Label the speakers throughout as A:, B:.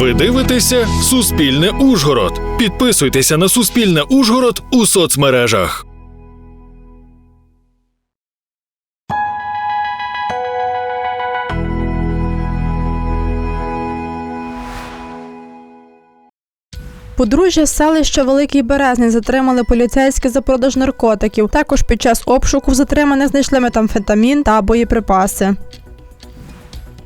A: Ви дивитеся Суспільне Ужгород. Підписуйтеся на Суспільне Ужгород у соцмережах.
B: Подружжя з селища Великий Березний затримали поліцейські за продаж наркотиків. Також під час обшуку затриманих знайшли метамфетамін та боєприпаси.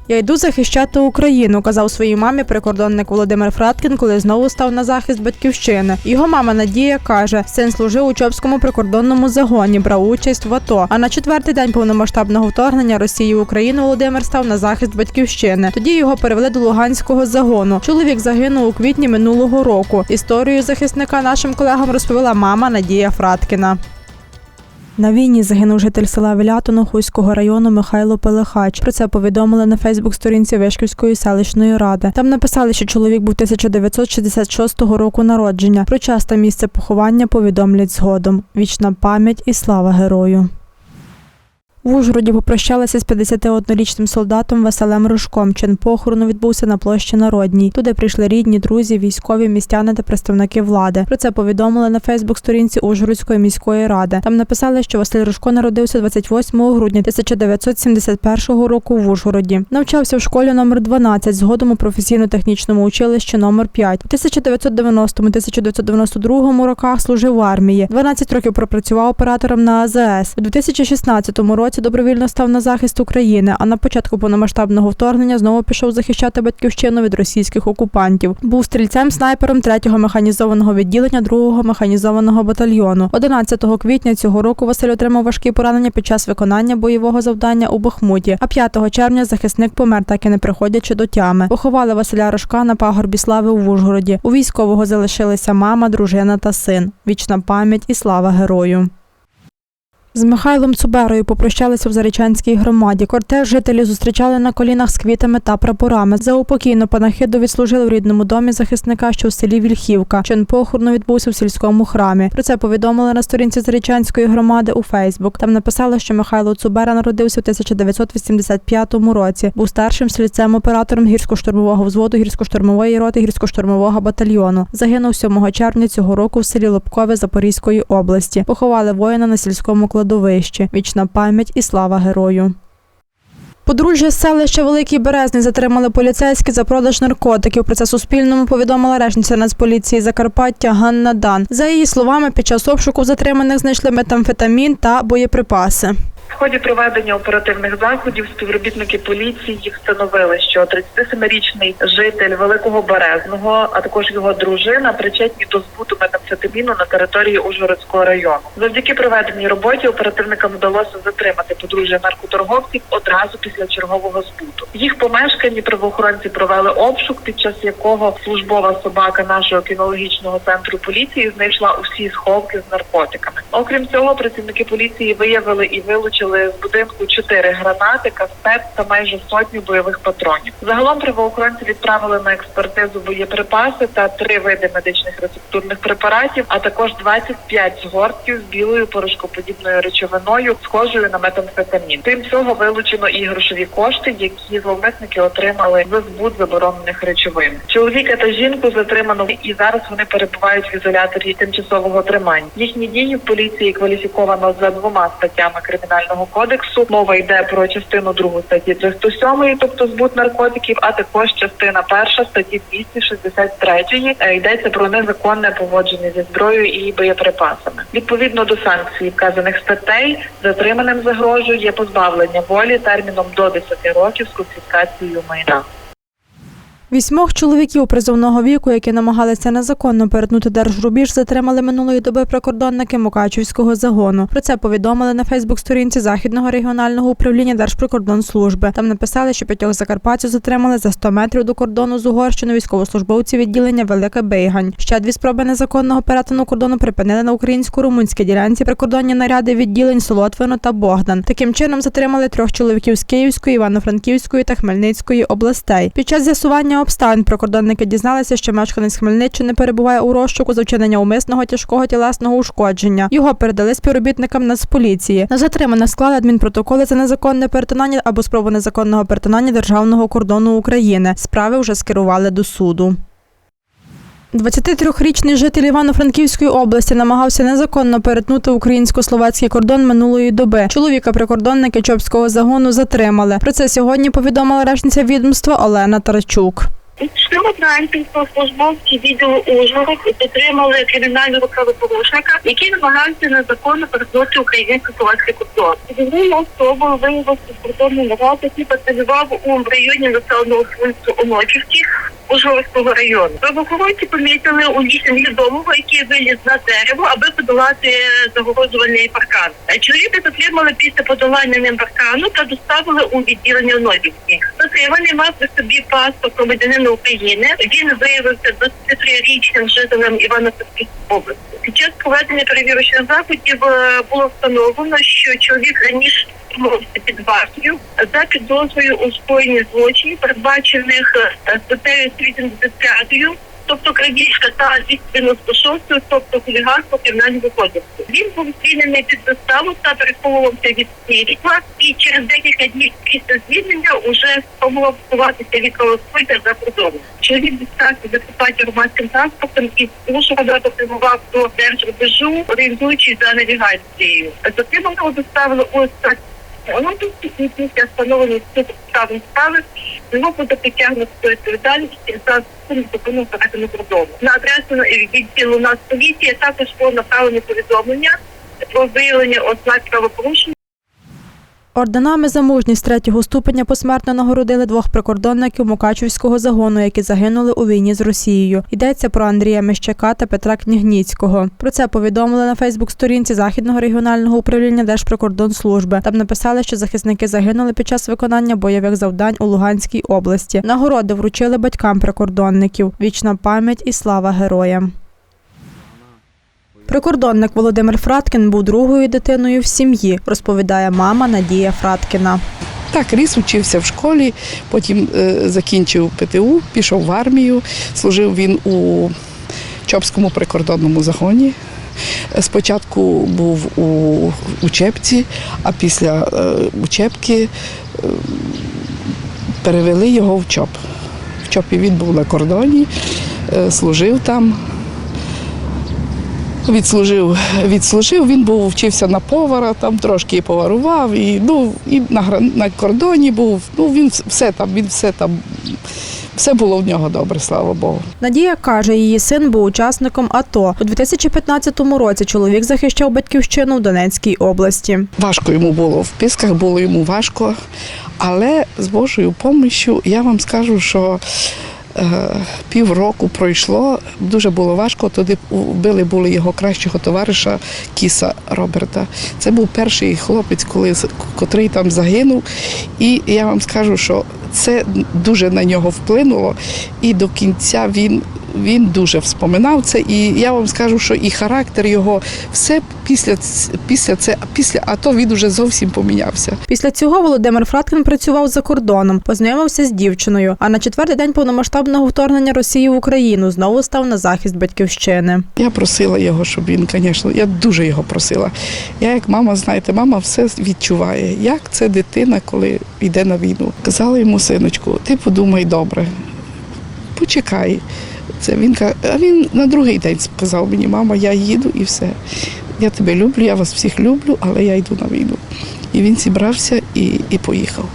B: Я йду захищати Україну, казав своїй мамі прикордонник Володимир Фраткін, коли знову став на захист батьківщини. Його мама Надія каже, син служив у Чопському прикордонному загоні, брав участь в АТО. А на четвертий день повномасштабного вторгнення Росії в Україну Володимир став на захист батьківщини. Тоді його перевели до Луганського загону. Чоловік загинув у квітні минулого року. Історію захисника нашим колегам розповіла мама Надія Фраткіна. На війні загинув житель села Вілятино Хуйського району Михайло Пелехач. Про це повідомили на Фейсбук-сторінці Вишківської селищної ради. Там написали, що чоловік був 1966 року народження. Про час та місце поховання повідомлять згодом. Вічна пам'ять і слава герою. В Ужгороді попрощалися з 51-річним солдатом Василем Рожком. Чин похорону відбувся на площі Народній. Туди прийшли рідні, друзі, військові, містяни та представники влади. Про це повідомили на Фейсбук-сторінці Ужгородської міської ради. Там написали, що Василь Рожко народився 28 грудня 1971 року в Ужгороді. Навчався в школі номер 12, згодом у професійно-технічному училищі номер 5. У 1990-1992 роках служив в армії. 12 років пропрацював оператором на АЗС. У 2016 році добровільно став на захист України, а на початку повномасштабного вторгнення знову пішов захищати батьківщину від російських окупантів. Був стрільцем-снайпером 3-го механізованого відділення 2-го механізованого батальйону. 11 квітня цього року Василь отримав важкі поранення під час виконання бойового завдання у Бахмуті. А 5 червня захисник помер, так і не приходячи до тями. Поховали Василя Рожка на пагорбі слави у Ужгороді. У військового залишилися мама, дружина та син. Вічна пам'ять і слава герою. З Михайлом Цуберою попрощалися в Заречанській громаді. Кортеж жителі зустрічали на колінах з квітами та прапорами. За упокійну панахиду відслужили в рідному домі захисника, що в селі Вільхівка. Чин похорону відбувся в сільському храмі. Про це повідомили на сторінці Заречанської громади у Фейсбук. Там написали, що Михайло Цубера народився у 1985 році. Був старшим слідцем-оператором гірсько-штурмового взводу гірсько-штурмової роти гірсько-штурмового батальйону. Загинув 7 червня цього року в селі Лобкове Запорізької області. Поховали воїна на сільському кладовищі. Вічна пам'ять і слава герою. Подружжя з селища Великий Березний затримали поліцейські за продаж наркотиків. Про це Суспільному повідомила речниця Нацполіції Закарпаття Ганна Дан. За її словами, під час обшуку затриманих знайшли метамфетамін та боєприпаси.
C: В ході проведення оперативних заходів співробітники поліції встановили, що 37-річний житель Великого Березного, а також його дружина, причетні до збуту метамфетаміну на території Ужгородського району. Завдяки проведеній роботі оперативникам вдалося затримати подружжя наркоторговців одразу після чергового збуту. Їх помешканні правоохоронці провели обшук, під час якого службова собака нашого кінологічного центру поліції знайшла усі сховки з наркотиками. Окрім цього, працівники поліції виявили і вилучили з будинку чотири гранати, кастет та майже сотню бойових патронів. Загалом правоохоронці відправили на експертизу боєприпаси та три види медичних рецептурних препаратів, а також 25 згортків з білою порошкоподібною речовиною, схожою на метамфетамін. Крім цього, вилучено і грошові кошти, які зловмисники отримали за збут заборонених речовин. Чоловіка та жінку затримано і зараз вони перебувають в ізоляторі тимчасового тримання. Їхні дії в поліції кваліфіковано за двома статтями кримінального кодексу. Мова йде про частину 2 статті 307, тобто збут наркотиків, а також частина перша статті 263 е, йдеться про незаконне поводження зі зброєю і боєприпасами. Відповідно до санкцій вказаних статей, затриманим загрожує позбавлення волі терміном до 10 років з конфіскацією майна.
B: Вісьмох чоловіків призовного віку, які намагалися незаконно перетнути держрубіж, затримали минулої доби прикордонники Мукачівського загону. Про це повідомили на Фейсбук-сторінці Західного регіонального управління Держприкордонслужби. Там написали, що п'ятьох закарпатців затримали за 100 метрів до кордону з Угорщиною військовослужбовці відділення Велика Бейгань. Ще дві спроби незаконного перетину кордону припинили на українсько-румунській ділянці прикордонні наряди відділень Солотвино та Богдан. Таким чином затримали трьох чоловіків з Київської, Івано-Франківської та Хмельницької областей. Під час з'ясування обставин прикордонники дізналися, що мешканець Хмельниччини перебуває у розшуку за вчинення умисного тяжкого тілесного ушкодження. Його передали співробітникам Нацполіції. На затриманих склали адмінпротоколи за незаконне перетинання або спробу незаконного перетинання державного кордону України. Справи вже скерували до суду. 23-річний житель Івано-Франківської області намагався незаконно перетнути українсько-словацький кордон минулої доби. Чоловіка прикордонники Чопського загону затримали. Про це сьогодні повідомила речниця відомства Олена Тарачук.
D: Сьогодні військовослужбовці відділу Ужгород затримали кримінального правопорушника, який намагався незаконно перетнути українсько-словацький кордон. Підозрілою особою виявився кордонний наряд, який патрулював у районі населеного пункту Оночівці Ужгородського району. Правоохоронці помітили у лісі невідомого, який виліз на дерево, аби подолати загороджувальний паркан. Чоловіка затримали після подолання ним паркану та доставили у відділення Оночівці. Затриманий мав при собі паспорт громадянина України. Він виявився 23-річним жителем Івано-Франківської області. Під час проведення перевірочних заходів е, було встановлено, що чоловік раніше тримався під вартою за підозрою у скоєнні злочинів, передбачених е, статтею 185, тобто крадіжка та 296, тобто хуліганство кримінального кодексу. Він був звільнений під заставу та переховувався від слідства і через декілька днів після звільнення уже спробував сховатися від правосуддя за кордоном. Чоловік дістався Закарпаття громадським транспортом і Ужгорода попрямував до держрубежу, орієнтуючись за навігацією. Затриманого доставили у Тут після встановлення цих обставин справи його буде притягнути до відповідальності за незаконну перетину кордону. На адресу відділу нас поліції також було направлено повідомлення про виявлення ознак правопорушення.
B: Орденами за мужність третього ступеня посмертно нагородили двох прикордонників Мукачівського загону, які загинули у війні з Росією. Йдеться про Андрія Мещака та Петра Княгніцького. Про це повідомили на Фейсбук-сторінці Західного регіонального управління Держприкордонслужби. Там написали, що захисники загинули під час виконання бойових завдань у Луганській області. Нагороди вручили батькам прикордонників. Вічна пам'ять і слава героям. Прикордонник Володимир Фраткін був другою дитиною в сім'ї, розповідає мама Надія Фраткіна.
E: Так, ріс учився в школі, потім е, закінчив ПТУ, пішов в армію. Служив він у Чопському прикордонному загоні. Спочатку був у учебці, а після е, учебки е, перевели його в ЧОП. В ЧОПі він був на кордоні, служив там. Відслужив, відслужив, він був, вчився на повара, там трошки і поварував, і, ну, і на, на кордоні був. Ну, він все там, він все там, все було в нього добре, слава Богу.
B: Надія каже, її син був учасником АТО. У 2015 році чоловік захищав батьківщину в Донецькій області.
E: Важко йому було, в писках було йому важко, але з Божою допомогою я вам скажу, що півроку пройшло, дуже було важко. Туди вбили були його кращого товариша Кіса Роберта. Це був перший хлопець, коли, котрий там загинув. І я вам скажу, що це дуже на нього вплинуло, і до кінця він. Він дуже вспоминав це, і я вам скажу, що і характер його, все після, після це, після АТО він уже зовсім помінявся.
B: Після цього Володимир Фраткін працював за кордоном, познайомився з дівчиною. А на четвертий день повномасштабного вторгнення Росії в Україну знову став на захист батьківщини.
E: Я просила його, щоб він, звісно, я дуже його просила. Я, як мама, знаєте, мама все відчуває, як це дитина, коли йде на війну. Казала йому, синочку, ти подумай добре, почекай. Це він каже, а він на другий день сказав мені, мама, я їду і все. Я тебе люблю, я вас всіх люблю, але я йду на війну. І він зібрався і, і поїхав.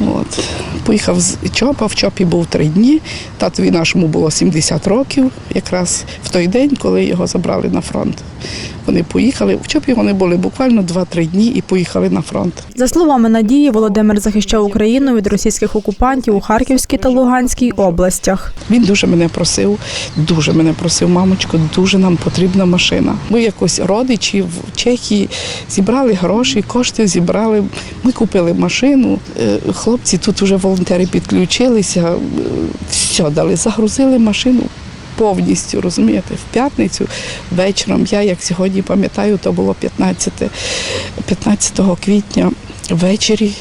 E: От. Поїхав з Чопа, в Чопі був три дні. Татові нашому було 70 років, якраз в той день, коли його забрали на фронт. Вони поїхали. В Чопі вони були буквально 2-3 дні і поїхали на фронт.
B: За словами Надії, Володимир захищав Україну від російських окупантів у Харківській та Луганській областях.
E: Він дуже мене просив, дуже мене просив, мамочко, дуже нам потрібна машина. Ми якось родичі в Чехії зібрали гроші, кошти зібрали. Ми купили машину. Е, Хлопці тут вже волонтери підключилися, е, все дали, загрузили машину. Повністю розумієте, в п'ятницю вечором. Я як сьогодні пам'ятаю, то було 15, 15 квітня ввечері.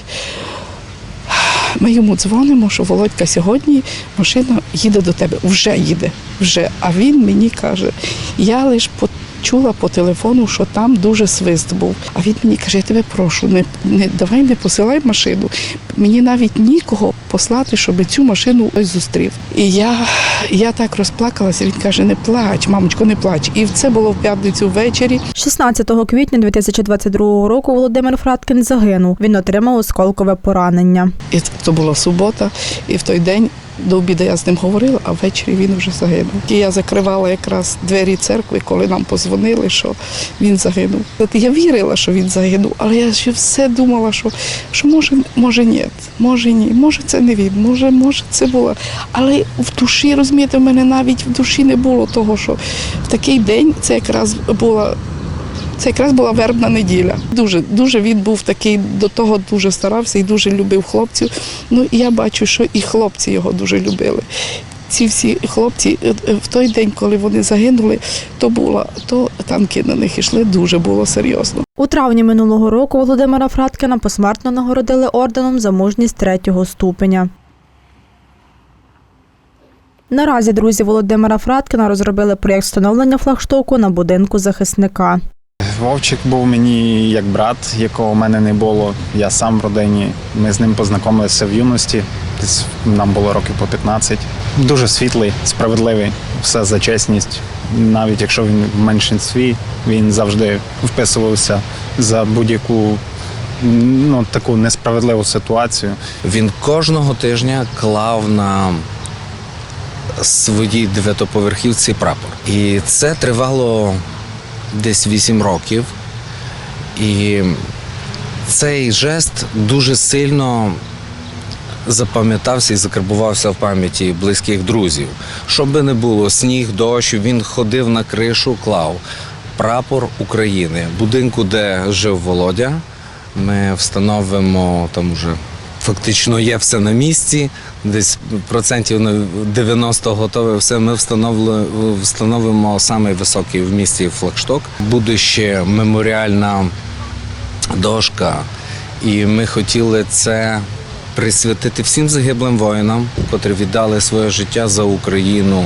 E: ми йому дзвонимо, що Володька сьогодні машина їде до тебе, вже їде, вже. А він мені каже, я лише почула по телефону, що там дуже свист був. А він мені каже, я тебе прошу, не, не давай не посилай машину. Мені навіть нікого послати, щоб цю машину хтось зустрів. І я, я так розплакалася. Він каже: не плач, мамочко, не плач. І це було в п'ятницю ввечері.
B: 16 квітня 2022 року Володимир Фраткін загинув. Він отримав осколкове поранення.
E: І це була субота, і в той день до обіду я з ним говорила, а ввечері він вже загинув. І я закривала якраз двері церкви, коли нам позвонили, що він загинув. От я вірила, що він загинув, але я ще все думала, що, що може, може ні, може ні, може це не він, може, може це було. Але в душі, розумієте, в мене навіть в душі не було того, що в такий день це якраз була це якраз була вербна неділя. Дуже дуже він був такий до того дуже старався і дуже любив хлопців. Ну і я бачу, що і хлопці його дуже любили. Ці всі хлопці е, е, в той день, коли вони загинули, то було, то танки на них йшли дуже було серйозно.
B: У травні минулого року Володимира Фраткіна посмертно нагородили орденом за мужність третього ступеня. Наразі друзі Володимира Фраткіна розробили проєкт встановлення флагштоку на будинку захисника.
F: Вовчик був мені як брат, якого в мене не було. Я сам в родині. Ми з ним познайомилися в юності. Нам було років по 15. Дуже світлий, справедливий, все за чесність. Навіть якщо він в меншинстві, він завжди вписувався за будь-яку ну, таку несправедливу ситуацію.
G: Він кожного тижня клав на своїй дев'ятоповерхівці прапор. І це тривало десь 8 років. І цей жест дуже сильно запам'ятався і закарбувався в пам'яті близьких друзів. Щоб би не було сніг, дощ, він ходив на кришу, клав прапор України, будинку, де жив Володя. Ми встановимо там уже фактично є все на місці, десь процентів на 90 готове все. Ми встановимо самий високий в місті флагшток. Буде ще меморіальна дошка, і ми хотіли це присвятити всім загиблим воїнам, котрі віддали своє життя за Україну.